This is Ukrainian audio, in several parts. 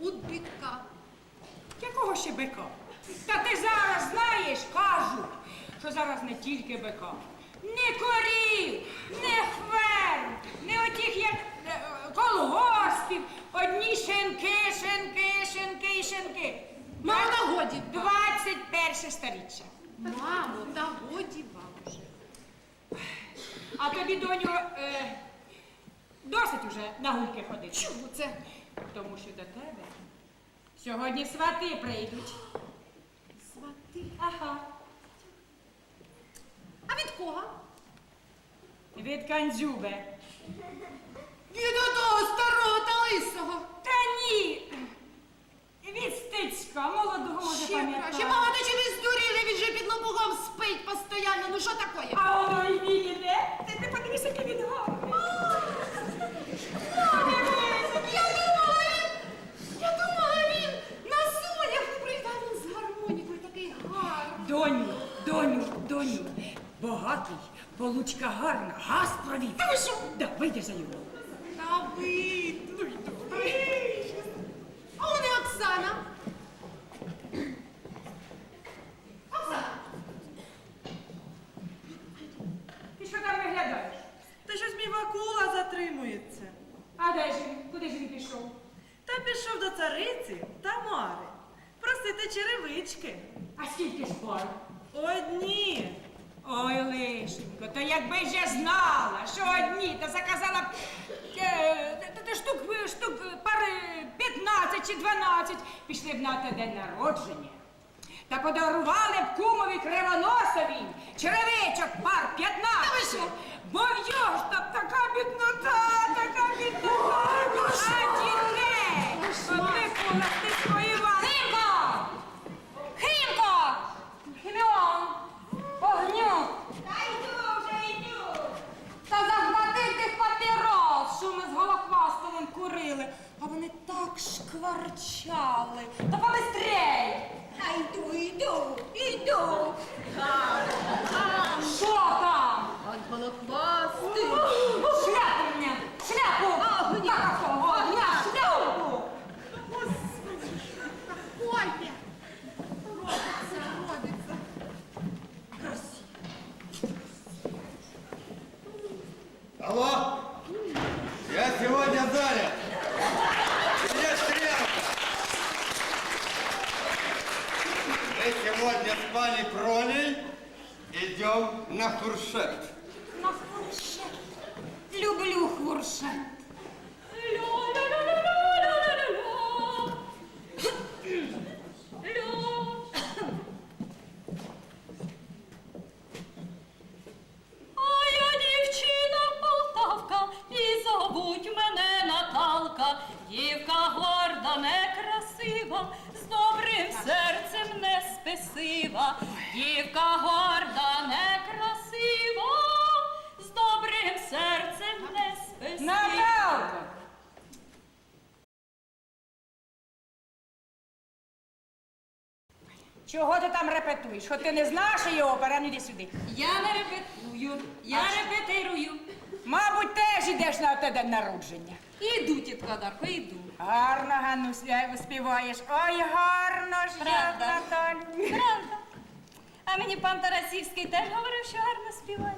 у бика. Якого ще бика? Та ти зараз знаєш, кажуть, що зараз не тільки бика. Не корів, не хвер, не отіх як е, колгоспів, одні шинки, шинки, шинки, шинки. Мамо, та годі. 21 сторіччя. Мамо, та годі вам уже. А тобі, доню, е, досить уже на гульки ходити. Чому це? Тому що до тебе сьогодні свати прийдуть. Свати. Ага. А від кого? Від кандзюбе. Від одного старого та лисого. Та ні. Від стицька, молодого може Ще пам'ятати. краще. Мама, ти чи не здуріли? Він же під лобугом спить постійно. Ну що таке? А воно й він іде. Багатий, получка гарна, газ провів. Та ви що? Да, вийди за його. Та вийду, йду. А вони Оксана. Оксана. Ти що там виглядаєш? Та щось мій Вакула затримується. А де ж він? Куди ж він пішов? Та пішов до цариці Тамари. Просити черевички. А скільки ж пар? Одні. Ой, лишенько, то якби ж я знала, що одні, то заказала б е, штук, штук пари 15 чи 12, пішли б на те день народження. Та подарували б кумові кривоносові черевичок пар 15. Бо в його ж там така біднота, така біднота. А дітей, от Микола, ти своював. Химко! Химко! Хіміон! Огню! Та йду вже йду! Та захвати тих папірос, що ми з голохвастовим курили, а вони так шкварчали. Та побистрей! Та йду, йду, йду! Що там? От голохвастий. Шляпу мені! Шляпу! Огня! Огня! Шляпу! Ой, робиться, робиться. Алло? Я сегодня занят. Где стрелка? Мы сегодня пролей, идем на фуршет. На фуршет. Люблю фуршет. Чого ти там репетуєш? Що ти не знаєш її опера, ну йди сюди. Я не репетую, я репетирую. Мабуть, теж йдеш на те день народження. Іду, тітка Дарко, іду. Гарно, Ганну, співаєш. Ой, гарно ж як, Правда. Наталю. Правда. А мені пан Тарасівський теж говорив, що гарно співає.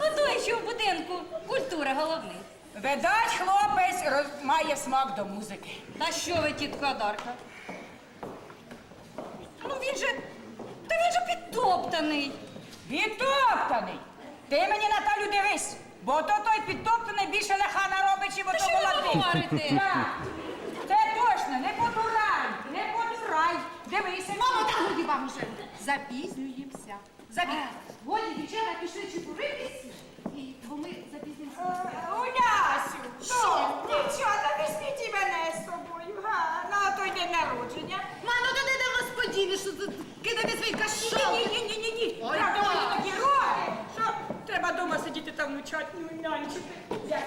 Отой, що в будинку культури головний. Видать, хлопець роз- має смак до музики. Та що ви, тітка Дарка? Він же. Та він же підтоптаний. Підтоптаний. Ти мені, Наталю, дивись, бо то той підтоптаний більше леха наробить, чим Та ото що ви молодий. говорите? Так. Це точно, не потурай, не потурай. Дивися. Мамо, та годі вам уже. Запізнюємося. Забіг. Годі, дівчата пішли чепуритись, і бо ми запізнимося. Улясю, Що? що? Дівчата, візьміть і мене з собою, га, на той день народження. Мамо, то не господіни, що тут кидати свої кашони. Ні, ні, ні, ні, ні. Ой, Правда, мені такі роки, що треба дома сидіти та внучать, ну, нянчити. Як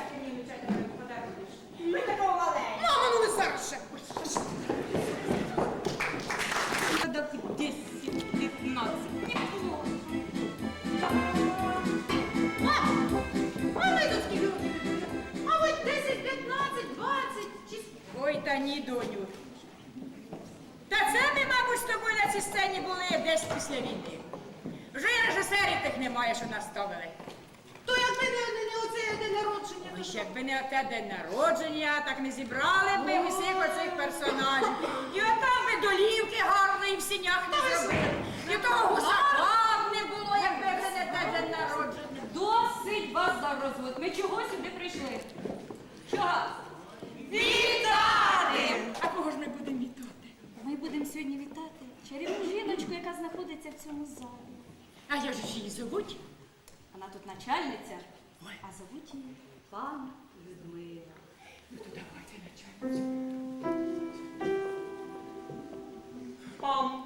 десь після війни. Вже і режисерів тих немає, що нас ставили. То якби не, не, не оце день народження. Ой, ще якби не те день народження, так не зібрали б ми усіх оцих персонажів. І отам би долівки гарної в сінях не зробили. І того гусака б не було, якби це не те день народження. Досить вас за розвод. Ми чого сюди прийшли? Чого? Вітати! А кого ж ми будемо вітати? Ми будемо сьогодні вітати чарівну жіночку, яка знаходиться в цьому залі. А як же ж її зовуть? Вона тут начальниця, а зовуть її пан Людмила. Ну то давайте начальницю. Пам,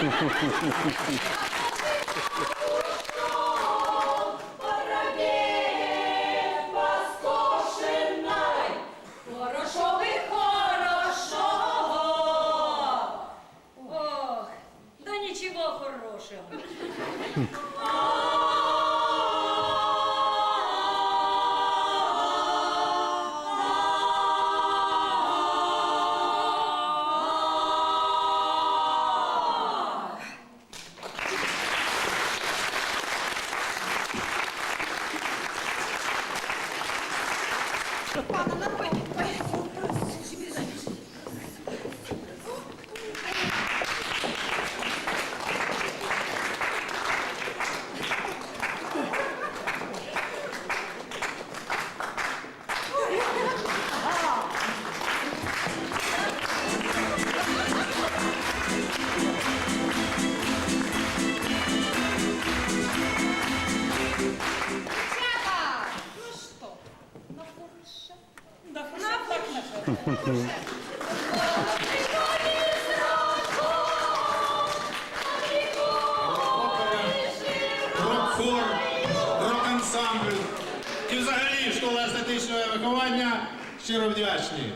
フフフフフ。Рок-хор, рок-ансамбль і взагалі школа естетичного виховання щиро вдячні.